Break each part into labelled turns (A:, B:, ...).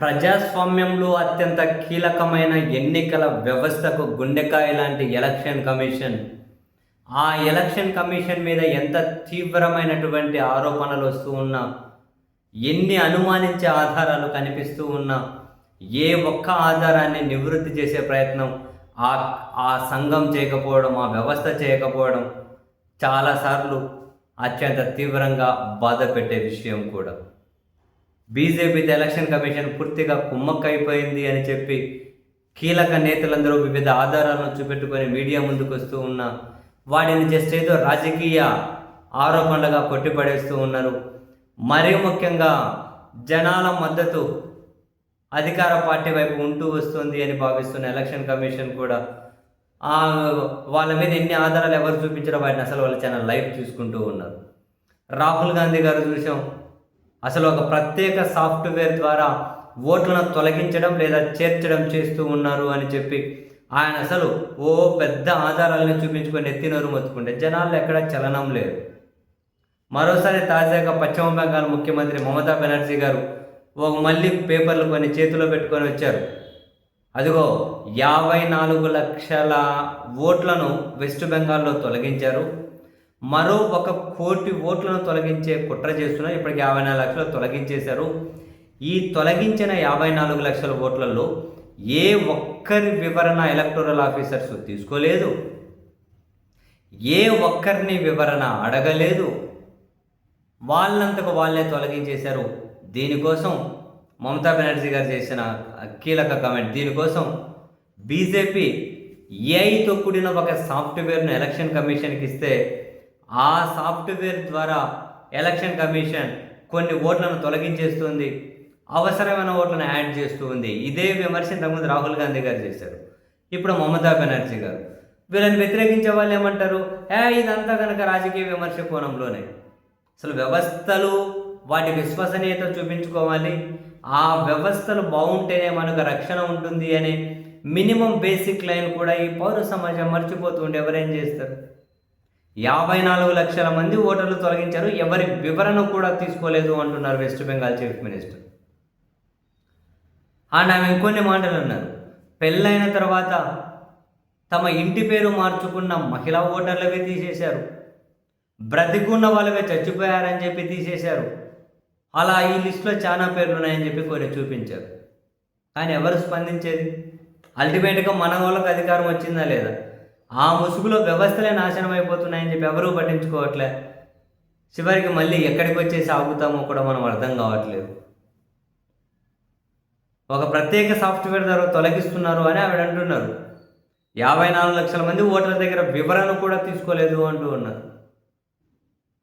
A: ప్రజాస్వామ్యంలో అత్యంత కీలకమైన ఎన్నికల వ్యవస్థకు గుండెకాయ లాంటి ఎలక్షన్ కమిషన్. ఆ ఎలక్షన్ కమిషన్ మీద ఎంత తీవ్రమైనటువంటి ఆరోపణలు వస్తూ ఉన్నా ఎన్ని అనుమానించే ఆధారాలు కనిపిస్తూ ఉన్నా ఏ ఒక్క ఆధారాన్ని నివృత్తి చేసే ప్రయత్నం ఆ ఆ సంఘం చేయకపోవడం ఆ వ్యవస్థ చేయకపోవడం చాలాసార్లు అత్యంత తీవ్రంగా బాధ పెట్టే విషయం కూడా. బీజేపీతో ఎలక్షన్ కమిషన్ పూర్తిగా కుమ్మక్కైపోయింది అని చెప్పి కీలక నేతలందరూ వివిధ ఆధారాలను చూపెట్టుకొని మీడియా ముందుకు వస్తూ ఉన్న వాటిని జస్ట్ ఏదో రాజకీయ ఆరోపణలుగా కొట్టిపడేస్తూ ఉన్నారు. మరీ ముఖ్యంగా జనాల మద్దతు అధికార పార్టీ వైపు ఉంటూ వస్తుంది అని భావిస్తున్న ఎలక్షన్ కమిషన్ కూడా. వాళ్ళ మీద ఎన్ని ఆధారాలు ఎవరు చూపించారో వాటిని అసలు వాళ్ళ ఛానల్ లైవ్ చూసుకుంటూ ఉన్నారు. రాహుల్ గాంధీ గారు చూసాం. అసలు ఒక ప్రత్యేక సాఫ్ట్వేర్ ద్వారా ఓట్లను తొలగించడం లేదా చేర్చడం చేస్తూ ఉన్నారు అని చెప్పి ఆయన అసలు ఓ పెద్ద ఆధారాలను చూపించుకొని ఎత్తినోరు మొత్తుకుంటే జనాల్లో ఎక్కడ చలనం లేదు. మరోసారి తాజాగా పశ్చిమ బెంగాల్ ముఖ్యమంత్రి మమతా బెనర్జీ గారు ఒక మళ్ళీ పేపర్లు కొన్ని చేతిలో పెట్టుకొని వచ్చారు. అదిగో యాభై నాలుగు లక్షల ఓట్లను వెస్ట్ బెంగాల్లో తొలగించారు. మరో ఒక కోటి ఓట్లను తొలగించే కుట్ర చేస్తున్నారు. ఇప్పటికి యాభై నాలుగు లక్షలు తొలగించేశారు. ఈ తొలగించిన యాభై నాలుగు లక్షల ఓట్లలో ఏ ఒక్కరి వివరణ ఎలక్టోరల్ ఆఫీసర్స్ తీసుకోలేదు. ఏ ఒక్కరిని వివరణ అడగలేదు. వాళ్ళంతకు వాళ్ళే తొలగించేశారు. దీనికోసం మమతా బెనర్జీ గారు చేసిన కీలక కమెంట్. దీనికోసం బీజేపీ ఏఐతో కూడిన ఒక సాఫ్ట్వేర్ను ఎలక్షన్ కమిషన్కి ఇస్తే ఆ సాఫ్ట్వేర్ ద్వారా ఎలక్షన్ కమిషన్ కొన్ని ఓట్లను తొలగించేస్తుంది అవసరమైన ఓట్లను యాడ్ చేస్తూ ఉంది ఇదే విమర్శ ఇంతకుముందు రాహుల్ గాంధీ గారు చేశారు. ఇప్పుడు మమతా బెనర్జీ గారు. వీళ్ళని వ్యతిరేకించే వాళ్ళు ఏమంటారు? ఏ ఇదంతా కనుక రాజకీయ విమర్శ కోణంలోనే. అసలు వ్యవస్థలు వాటి విశ్వసనీయత చూపించుకోవాలి. ఆ వ్యవస్థలు బాగుంటేనే మనకు రక్షణ ఉంటుంది అనే మినిమం బేసిక్ లైన్ కూడా ఈ పౌర సమాజం మర్చిపోతుంటే ఎవరేం చేస్తారు? యాభై నాలుగు లక్షల మంది ఓటర్లు తొలగించారు. ఎవరి వివరణ కూడా తీసుకోలేదు అంటున్నారు West Bengal chief minister and ఆమె ఇంకొన్ని మాటలు అన్నారు. పెళ్ళైన తర్వాత తమ ఇంటి పేరు మార్చుకున్న మహిళా ఓటర్లవే తీసేశారు. బ్రతికున్న వాళ్ళవే చచ్చిపోయారని చెప్పి తీసేశారు. అలా ఈ లిస్టులో చాలా పేర్లు ఉన్నాయని చెప్పి కొన్ని చూపించారు. కానీ ఎవరు స్పందించేది? అల్టిమేట్గా మన వాళ్ళకి అధికారం వచ్చిందా లేదా? ఆ ముసుగులో వ్యవస్థలే నాశనం అయిపోతున్నాయని చెప్పి ఎవరూ పట్టించుకోవట్లే. చివరికి మళ్ళీ ఎక్కడికి వచ్చేసి ఆగుతామో కూడా మనం అర్థం కావట్లేదు. ఒక ప్రత్యేక సాఫ్ట్వేర్ ద్వారా తొలగిస్తున్నారు అని ఆవిడ అంటున్నారు. యాభై నాలుగు లక్షల మంది ఓటర్ల దగ్గర వివరణ కూడా తీసుకోలేదు అంటూ ఉన్నారు.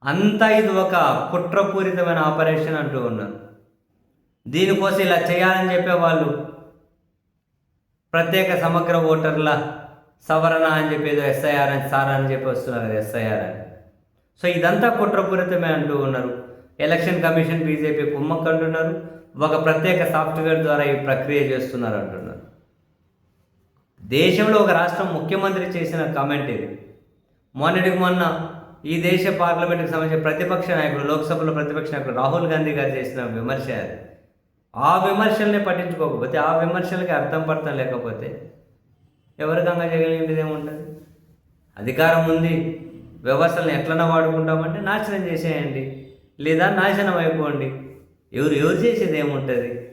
A: అంతా ఇది ఒక కుట్రపూరితమైన ఆపరేషన్ అంటూ ఉన్నారు. దీనికోసం ఇలా చేయాలని చెప్పే వాళ్ళు ప్రత్యేక సమగ్ర ఓటర్ల సవరణ అని చెప్పి ఏదో ఎస్ఐఆర్ అని సార్ అని చెప్పి వస్తున్నారు కదా ఎస్ఐఆర్ అని. సో ఇదంతా కుట్రపూరితమే అంటూ ఉన్నారు. ఎలక్షన్ కమిషన్ బీజేపీ కుమ్మక్ అంటున్నారు. ఒక ప్రత్యేక సాఫ్ట్వేర్ ద్వారా ఈ ప్రక్రియ చేస్తున్నారు అంటున్నారు. దేశంలో ఒక రాష్ట్రం ముఖ్యమంత్రి చేసిన కామెంట్ ఇది. మొన్నటికి మొన్న ఈ దేశ పార్లమెంట్కి సంబంధించిన ప్రతిపక్ష నాయకుడు లోక్సభలో ప్రతిపక్ష నాయకుడు రాహుల్ గాంధీ గారు చేసిన విమర్శ అది. ఆ విమర్శల్ని పట్టించుకోకపోతే ఆ విమర్శలకి అర్థం పడతాం లేకపోతే ఎవరికంగా చేయగలిగేది ఏముంటుంది అధికారం ఉంది. వ్యవస్థలను ఎట్లన్నా వాడుకుంటామంటే నాశనం చేసేయండి. లేదా నాశనం అయిపోండి. ఎవరు ఎవరు చేసేది ఏముంటుంది?